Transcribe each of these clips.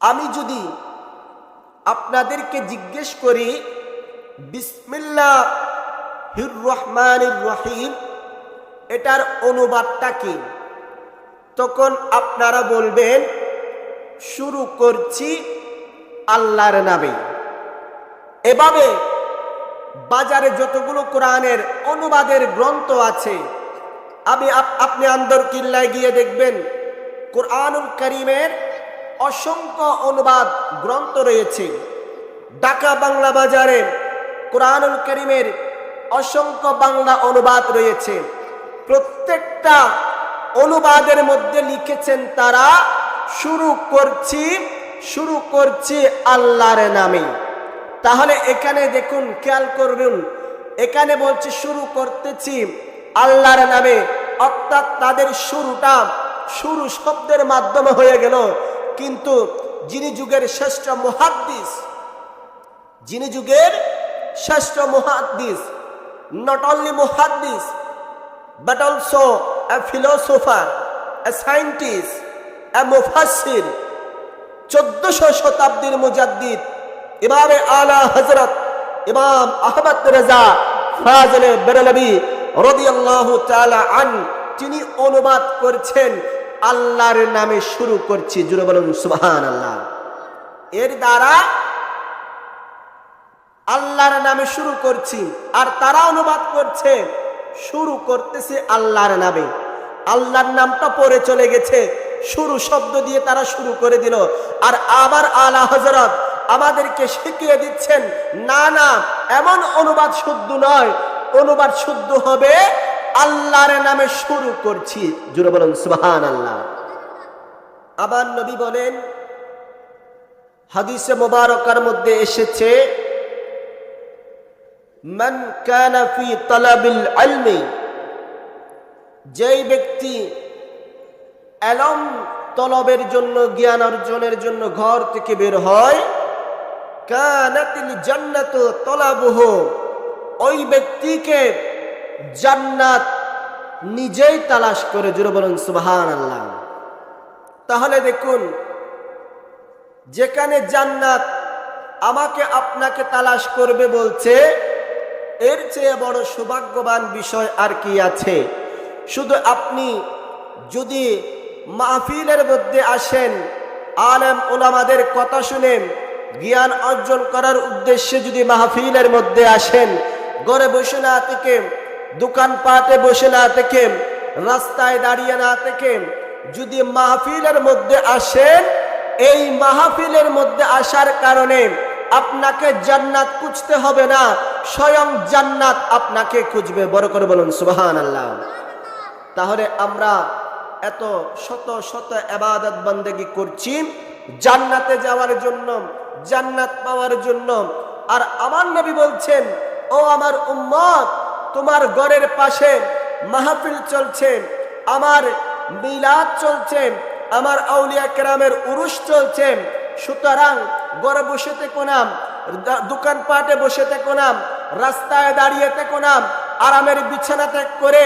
আমি যদি আপনাদেরকে জিজ্ঞেস করি, বিসমিল্লাহ হির রহমান রহিম, এটার অনুবাদটা কি? তখন আপনারা বলবেন, শুরু করছি আল্লাহর নামে। এভাবে বাজারে যতগুলো কোরআনের অনুবাদের গ্রন্থ আছে, আমি আপ- আপনি আন্দর কিল্লায় গিয়ে দেখবেন, কোরআনুল করিমের অসংখ্য অনুবাদ গ্রন্থ রয়েছে। ঢাকা বাংলা বাজারে কোরআনুল করিমের অসংখ্য বাংলা অনুবাদ রয়েছে। প্রত্যেকটা অনুবাদের মধ্যে লিখেছেন তারা, শুরু করছি শুরু করছি আল্লাহর নামে। তাহলে এখানে দেখুন, খেয়াল করুন, এখানে বলছে, শুরু করতেছি আল্লাহর নামে। অর্থাৎ তাদের শুরুটা শুরু শব্দের মাধ্যমে হয়ে গেল। কিন্তু যিনি যুগের শ্রেষ্ঠ মুহাদ্দিস যিনি যুগের শ্রেষ্ঠ মুহাদ্দিস নট অনলি মুহাদ্দিস but also a philosopher, a scientist, a mufassir, চোদ্দশো শতাব্দীর মুজাদ্দিদ ইমামে আলা হজরত ইমাম আহমদ রেজা ফাজলে বেরলবি রদিয়াল্লাহু তাআলা আন তিনি অনুবাদ করছেন আল্লাহর নামে শুরু করছি জুড়ে বলুন সুবাহান আল্লাহ এর দ্বারা আল্লাহর নামে শুরু করছি, আর তারা অনুবাদ করছে, শুরু করতেছে আল্লাহর নামে। আল্লাহর নামটা পরে চলে গেছে, শুরু শব্দ দিয়ে তারা শুরু করে দিল। আর আবার আলা হজরত আমাদেরকে শিখিয়ে দিচ্ছেন, না না, এমন অনুবাদ শুদ্ধ নয়। অনুবাদ শুদ্ধ হবে আল্লাহর নামে শুরু করছি। জুড়ে বলুন সুবহান আল্লাহ আবার নবী বলেন, হাদিসে মোবারকার মধ্যে এসেছে, মান ইলমি যেই ব্যক্তি এলম তলবের জন্য, জ্ঞান অর্জনের জন্য ঘর থেকে বের হয়, কানাতিল জান্নাত তলাবুহু, ওই ব্যক্তিকে জান্নাত নিজেই তালাশ করে জুড়ে বলুন সুবাহান আল্লাহ তাহলে দেখুন, যেখানে জান্নাত আমাকে আপনাকে তালাশ করবে বলছে, এর চেয়ে বড় সৌভাগ্যবান বিষয় আর কি আছে? শুধু আপনি যদি মাহফিলের মধ্যে আসেন, আলেম ওলামাদের কথা শুনেন, জ্ঞান অর্জন করার উদ্দেশ্যে যদি মাহফিলের মধ্যে আসেন, ঘরে বসে না থেকে দোকানপাটে বসে না থেকে, রাস্তায় দাঁড়িয়ে না থেকে যদি মাহফিলের মধ্যে আসেন, এই মাহফিলের মধ্যে আসার কারণে আপনাকে জান্নাত খুঁজতে হবে না, স্বয়ং জান্নাত আপনাকে খুঁজবে। বড় করে বলুন সুবহান আল্লাহ তাহলে আমরা এত শত শত এবাদত বন্দেগি করছি, জান্নাতে যাওয়ার জন্য, জান্নাত পাওয়ার জন্য। আর আমার নবী বলছেন, ও আমার উম্মত তোমার ঘরের পাশে মাহফিল চলছে, আমার মিলাদ চলছে, আমার আউলিয়া কেরামের উরুস চলছে। সুতরাং ঘরে বসে থেকো নাম দোকানপাটে বসে থেকো নাম রাস্তায় দাঁড়িয়ে থেকো নাম আরামের বিছানা ত্যাগ করে,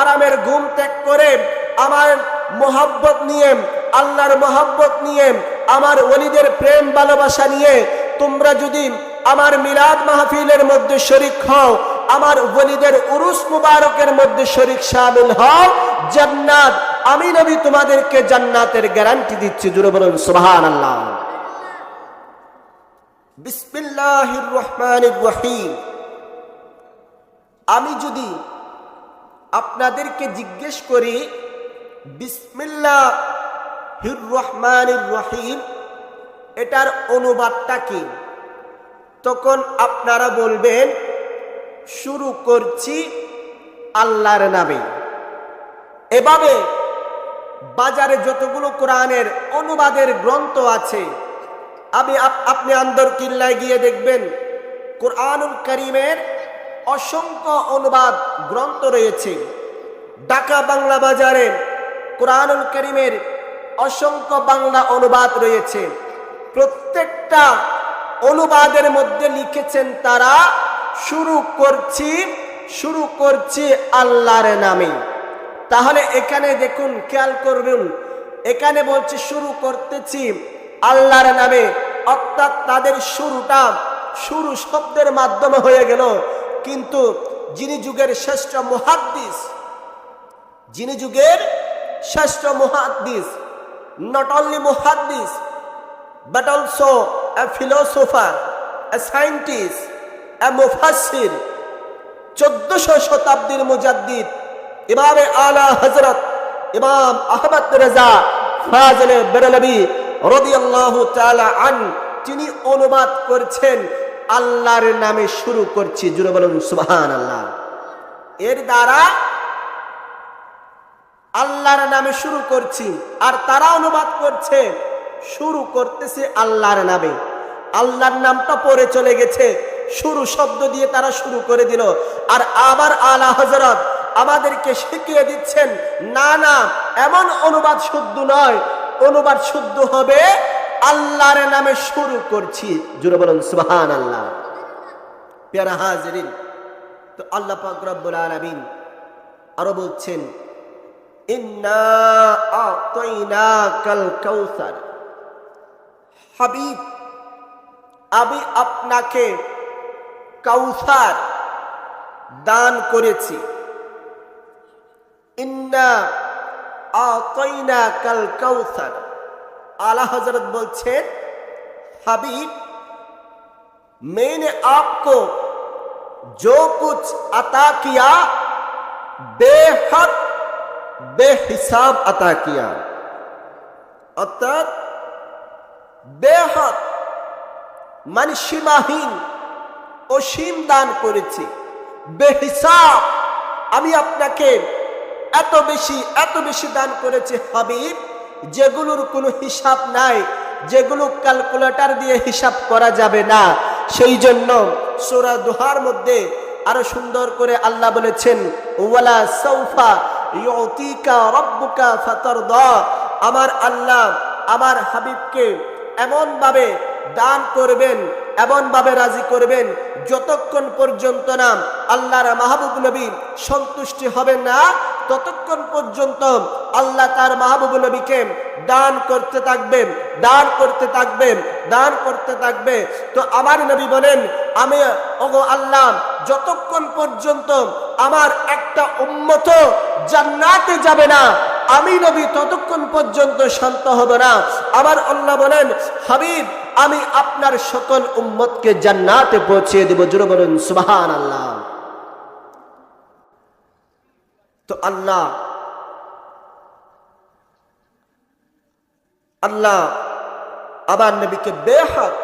আরামের ঘুম ত্যাগ করে, আমার মোহাব্বত নিয়ে, আল্লাহর মোহাব্বত নিয়ে, আমার ওলিদের প্রেম ভালোবাসা নিয়ে তোমরা যদি আমার মিলাদ মাহফিলের মধ্যে শরিক হও আমার ওলিদের উরুস মুবারকের মধ্যে শরিক শামিল হও জান্নাত, আমি নবী তোমাদেরকে জান্নাতের গ্যারান্টি দিচ্ছি জুড়ে বলুন, সুবহানাল্লাহ। বিসমিল্লাহির রহমানির রহিম আমি যদি আপনাদেরকে জিজ্ঞেস করি বিসমিল্লাহ হির রহমানির রহিম এটার অনুবাদটা কি? তখন আপনারা বলবেন শুরু করছি আল্লাহর নামে। এভাবে বাজারে যতগুলো কোরআনের অনুবাদের গ্রন্থ আছে, আমি আপ- আপনি আন্দর কিল্লায় গিয়ে দেখবেন কোরআনুল করিমের অসংখ্য অনুবাদ গ্রন্থ রয়েছে। ঢাকা বাংলা বাজারে কোরআনুল করিমের অসংখ্য বাংলা অনুবাদ রয়েছে। প্রত্যেকটা অনুবাদের মধ্যে লিখেছেন তারা শুরু করছি শুরু করছি আল্লাহর নামে। তাহলে এখানে দেখুন খেয়াল করবেন এখানে বলছে শুরু করতেছি আল্লাহর নামে। অর্থাৎ তাদের শুরুটা শুরু শব্দের মাধ্যমে হয়ে গেল। কিন্তু যিনি যুগের শ্রেষ্ঠ মুহাদ্দিস যিনি যুগের শ্রেষ্ঠ মুহাদ্দিস নট অনলি মুহাদ্দিস but also a philosopher, a scientist, চোদ্দশো শতাব্দীর মুজাদ্দিদ, ইমামে আলা হজরত ইমাম আহমদ রেজা ফাজলে বেরলবি আন, তিনি অনুবাদ করছেন, আল্লাহর নামে শুরু করছি, জুড়ে বলুন সুবহানাল্লাহ। এর দ্বারা আল্লাহর নামে শুরু করছি, আর তারা অনুবাদ করছে, শুরু করতেছে আল্লাহর নামে। আল্লাহর নামটা পরে চলে গেছে শুরু শব্দ দিয়ে তারা শুরু করে দিল। আর আবার আলা হজরত আমাদেরকে শিখিয়ে দিচ্ছেন, না না, এমন অনুবাদ শুদ্ধ নয়। অনুবাদ শুদ্ধ হবে, আল্লাহর নামে শুরু করছি। জুড়ে বলুন সুবহান আল্লাহ পেয়ারা হাজরিন, তো আল্লাহ পাক রব্বুল আলামিন আরও বলছেন আমি আপনাকে কাউসার দান করেছি ইন্না আতাইনাকাল কাউসার আলা হযরত বলছেন হাবিব मैंने आपको जो कुछ अता किया बेहद বেহিসাব আতা কিয়া অর্থাৎ বেহদ মানে সীমাহীন অসীম দান করেছি। বেহিসাব, আমি আপনাকে এত বেশি এত বেশি দান করেছি হাবিব, যেগুলোর কোনো হিসাব নাই, যেগুলো ক্যালকুলেটর দিয়ে হিসাব করা যাবে না। সেই জন্য সোরা দোহার মধ্যে আরও সুন্দর করে আল্লাহ বলেছেন, ওয়ালা সৌফা ইউতিকা রব্বুকা ফাতারদা। আমার আল্লাহ আমার হাবিবকে এমন ভাবে দান করবেন এমন ভাবে রাজি করবেন, যতক্ষণ পর্যন্ত না আল্লাহর মাহবুব নবী সন্তুষ্টি হবে না, ততক্ষণ পর্যন্ত আল্লাহ তার মাহবুব নবীকে দান করতে থাকবেন, দান করতে থাকবেন, দান করতে থাকবে। তো আমার নবী বলেন, আমি, ওগো আল্লাহ, যতক্ষণ পর্যন্ত আমার একটা উম্মত জান্নাতে যাবে না আমি নবী ততক্ষণ পর্যন্ত শান্ত হব না। আমার আল্লাহ বলেন, হাবিব, আমি আপনার সকল উম্মতকে জান্নাতে পৌঁছিয়ে দেব। জুড়ে বলুন সুবাহান আল্লাহ তো আল্লাহ আল্লাহ আবার নবীকে বেহাত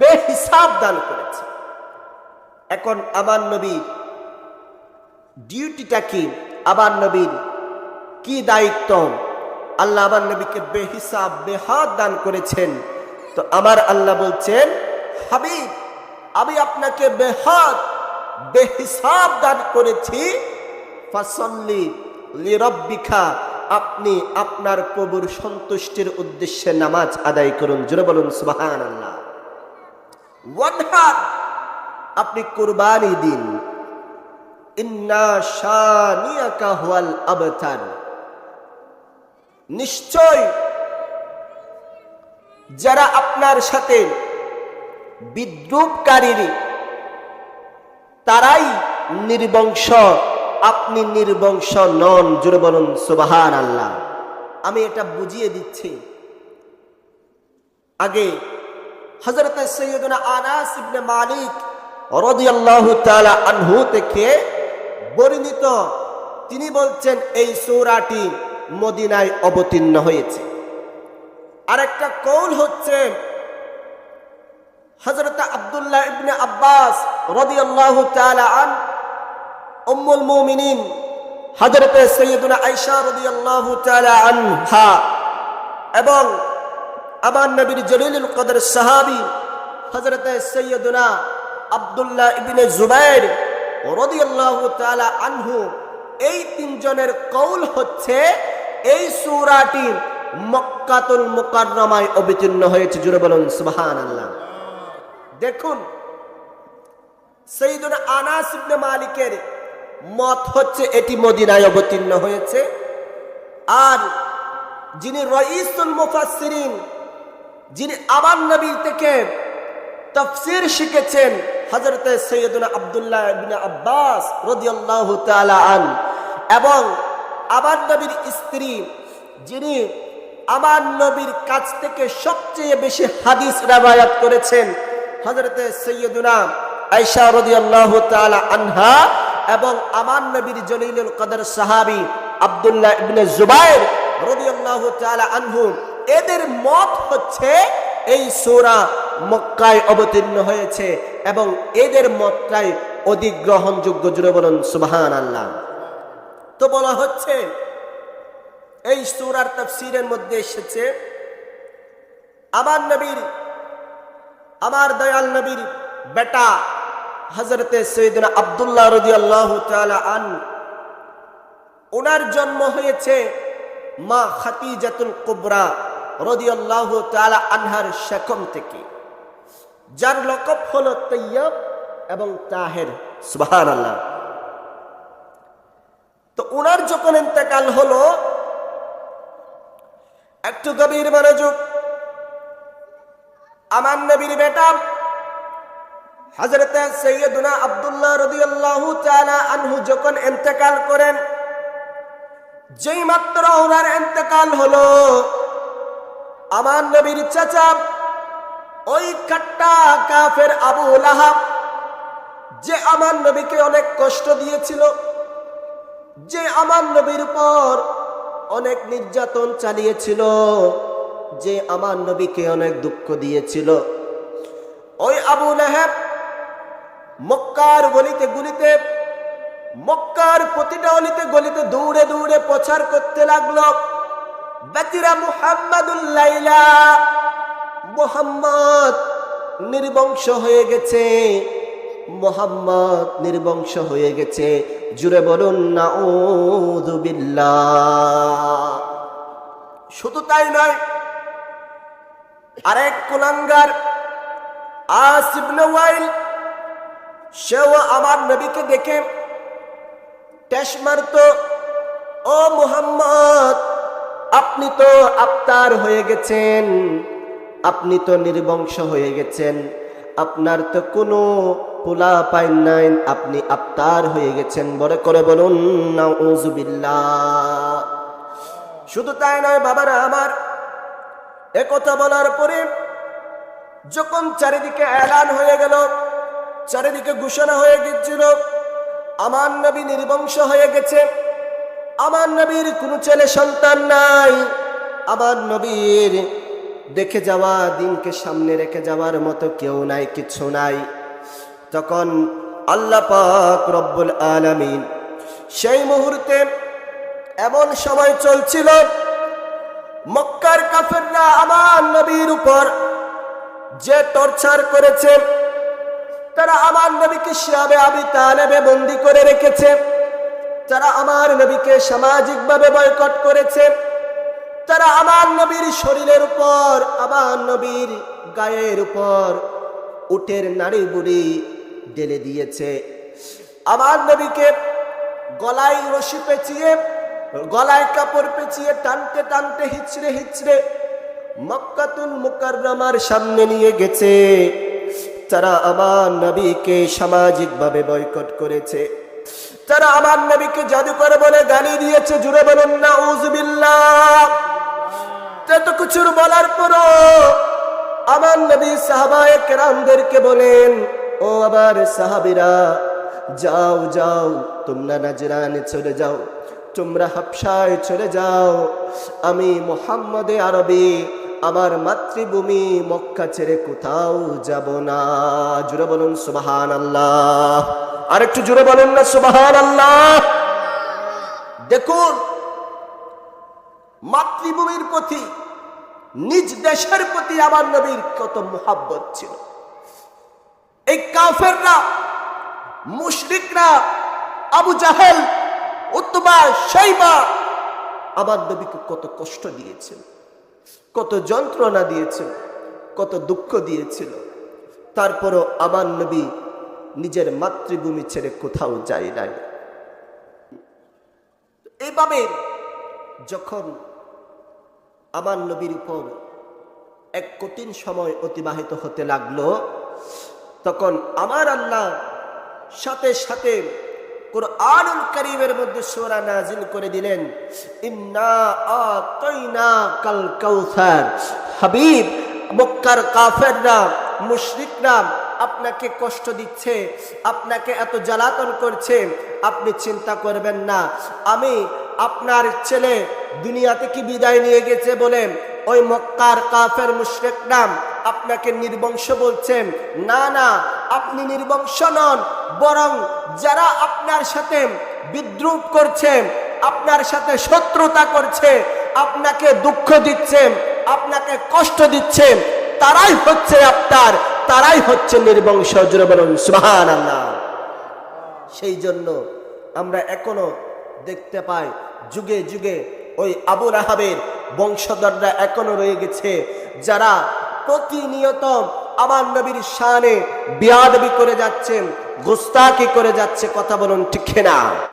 বেহিসাব দান করেছে। এখন আমার নবীর ডিউটিটা কি? আবার নবীর কি দায়িত্ব? আল্লাহ আবার নবীকে বেহিসাব বেহাত দান করেছেন। তো আমার আল্লাহ বলছেন, হাবিব, আমি আপনাকে বেহাত বেহিসাব দান করেছি। আপনি আপনার প্রভুর সন্তুষ্টির উদ্দেশ্যে নামাজ আদায় করুন। জোরে বলুন সুবাহান আল্লাহ আপনি কুরবানি দিন। ইন্না শানিয়াকা হুয়াল আবতার। নিশ্চয় যারা আপনার সাথে বিদ্রুপকারীর, তারাই নির্বংশ। আপনি নির্বংশ নন জুড়ে বলুন সুবাহান আল্লাহ আমি এটা বুঝিয়ে দিচ্ছি। আগে হজরত সৈয়দনা আনাস ইবনে মালিক আনহু থেকে বর্ণিত, তিনি বলছেন, এই সূরাটি মদিনায় অবতীর্ণ হয়েছে। আরেকটা কৌল হচ্ছে হজরত আব্দুল্লাহ ইবনে আব্বাস রাদিয়াল্লাহু তাআলা আন, উম্মুল মুমিনিন, হযরত সৈয়দুনা আয়েশা রাদিয়াল্লাহু তাআলা আনহা এবং আমার নবীর জলিলুল কদর সাহাবি হযরত সৈয়দুনা আব্দুল্লাহ ইবনে জুবাইর রাদিয়াল্লাহু তাআলা আনহু। এই তিনজনের কৌল হচ্ছে এই সুরাটি মক্কাতুল মুকাররমায় অবতীর্ণ হয়েছে জুড়ে বলুন, সুবহানাল্লাহ। দেখুন সৈয়দুনা আনাস মালিকের মত হচ্ছে এটি মদিনায় অবতীর্ণ হয়েছে। আর যিনি রইসুল মুফাসসিরিন, যিনি আমার নবী থেকে তফসির শিখেছেন হজরতে সৈয়দুনা আবদুল্লাহ আব্বাস রাদিয়াল্লাহু আন, এবং আমার নবীর স্ত্রী, যিনি আমার নবীর কাছ থেকে সবচেয়ে বেশি হাদিস রাবায়াত করেছেন হজরতে সৈয়দুনা আয়সা রাদিয়াল্লাহু তাআলা আনহা এবং আমার নবীর জলিলুল কদর সাহাবী আব্দুল্লাহ ইবনে জুবাইর রাদিয়াল্লাহু তাআলা আনহু, এদের মত হচ্ছে এই সূরা মক্কায় অবতীর্ণ হয়েছে এবং এদের মতটাই অধিক গ্রহণযোগ্য জুড়ে বলুন সুবহানাল্লাহ। তো বলা হচ্ছে, এই সূরার তাফসীরের মধ্যে এসেছে, আমার নবীর, আমার দয়াল নবীর বেটা হজরতে সৈয়দিনা আবদুল্লাহ রদি আল্লাহ আন ওনার জন্ম হয়েছে মা খাতিজাতুল কুবরা রদি আল্লাহ আনহার শেকম থেকে, যার লকব হলো তৈয়ব এবং তাহের সুবাহান আল্লাহ ওনার যখন ইন্তেকাল হলো, একটু গভীর মনোযোগ। আমার নবীর বেটা হজরত সৈয়দুনা আব্দুল্লাহ রদিয়াল্লাহু তাআলা আনহু যখন ইন্তেকাল করেন, যেই মাত্র ওনার ইন্তেকাল হলো, আমার নবীর চাচা ওই কাট্টা কাফের আবু লাহাব, যে আমার নবীকে অনেক কষ্ট দিয়েছিল যে আমার নবীর উপর অনেক নির্যাতন চালিয়েছিল, যে আমার নবীকে অনেক দুঃখ দিয়েছিল। ওই আবু লেহেব মক্কার গলিতে গুলিতে, মক্কার প্রতিটা অলিতে গলিতে দৌড়ে দৌড়ে প্রচার করতে লাগল। বেতিরা মুহাম্মাদুল্লাইলা মোহাম্মদ নির্বংশ হয়ে গেছে। মোহাম্মদ নির্বংশ হয়ে গেছে। জুড়ে বলুন না শুধু তাই নয়, আরেক কুলাঙ্গার আসিবনে ওয়াইল, সেও আমার নবীকে দেখে টেস মারত, ও মুহাম্মদ, আপনি তো আফতার হয়ে গেছেন, আপনি তো নির্বংশ হয়ে গেছেন, আপনার তো কোনো পোলা পাইন নাই, আপনি আফতার হয়ে গেছেন। বড় করে বলুন নাউজুবিল্লাহ শুধু তাই নয়, বাবারা আমার একথা বলার পরে যখন চারিদিকে এলান হয়ে গেল, চারিদিকে ঘোষণা হয়ে গেছিল আমার নবী নির্বংশ হয়ে গেছে, আমার নবীর কোনো ছেলে সন্তান নাই, আমার নবীর দেখে যাওয়া, দিনকে সামনে রেখে যাওয়ার মতো কেউ নাই, কিছু নাই। তখন আল্লাহ পাক রব্বুল আলামিন সেই মুহূর্তে এমন সময় চলছিল, মক্কার কাফেররা আমার নবীর উপর যে টর্চার করেছে, তারা আমার নবীকে শিয়াবে, আবি তালেবে বন্দি করে রেখেছে, তারা আমার নবীকে সামাজিকভাবে বয়কট করেছে, তারা আমার নবীর শরীরের উপর, আমার নবীর গায়ের উপর উটের নাড়ি বুড়ি ঢেলে দিয়েছে। আমার নবীকে গলায় রশি পেঁচিয়ে, গলায় কাপড় পেঁচিয়ে টানতে টানতে হিচড়ে হিচড়ে মক্কাতুল মুকাররমার সামনে নিয়ে গেছে। তারা আমার নবীকে সামাজিকভাবে বয়কট করেছে। তারা আমার নবীকে জাদুকর বলে গালি দিয়েছে। জুড়ে বলুন না উজবিল্লাহ এত কিছুর বলার পরও আমার নবী সাহাবায়ে কেরামদেরকে বলেন ও আবার সাহাবিরা, যাও যাও, তোমরা নাজরানে চলে যাও, তোমরা হাফসায় চলে যাও। আমি মোহাম্মদে আরবি, আমার মাতৃভূমি মক্কা ছেড়ে কোথাও যাব না। জুড়ে বলুন সুবাহান আল্লাহ আর একটু জুড়ে বলুন না সুবাহান আল্লাহ দেখুন, মাতৃভূমির প্রতি, নিজ দেশের প্রতি আমার নবীর কত মোহাব্বত ছিল। এই কাফেররা, মুশরিকরা, আবু জাহেল উত্তবা সাইবা আমার নবীকে কত কষ্ট দিয়েছিল, কত যন্ত্রণা দিয়েছিল, কত দুঃখ দিয়েছিল। তারপরও আমার নবী নিজের মাতৃভূমি ছেড়ে কোথাও যায় নাই। এইভাবে যখন আমার নবীর উপর এক কঠিন সময় অতিবাহিত হতে লাগল তখন আমার আল্লাহ সাথে সাথে কোরআনুল করিমের মধ্যে সোরা নাজিল করে দিলেন, ইন্না আতাইনা কাল কাউসার। হাবিব, মক্কার কাফেররা, মুশরিকরা আপনাকে কষ্ট দিচ্ছে, আপনাকে এত জ্বালাতন করছে, আপনি চিন্তা করবেন না। আমি আপনার ছেলে দুনিয়াতে কি বিদায় নিয়ে গেছে বলে ওই মক্কার কাফের মুশরিক নাম আপনাকে নির্বংশ বলছেন। না না, আপনি নির্বংশ নন, বরং যারা আপনার সাথে বিদ্রুপ করছে, আপনার সাথে শত্রুতা করছে, আপনাকে দুঃখ দিচ্ছে, আপনাকে কষ্ট দিচ্ছে, তারাই হচ্ছে আপনার, তারাই হচ্ছে নির্বংশ। সুবহান আল্লাহ সেই জন্য আমরা এখনও দেখতে পাই, যুগে যুগে ওই আবু রাহাবের বংশধররা এখনও রয়ে গেছে, যারা প্রতিনিয়ত আমার নবীর শানে বিয়াদবি করে যাচ্ছেন গোস্তাকি করে যাচ্ছে, কথা বলুন ঠিক না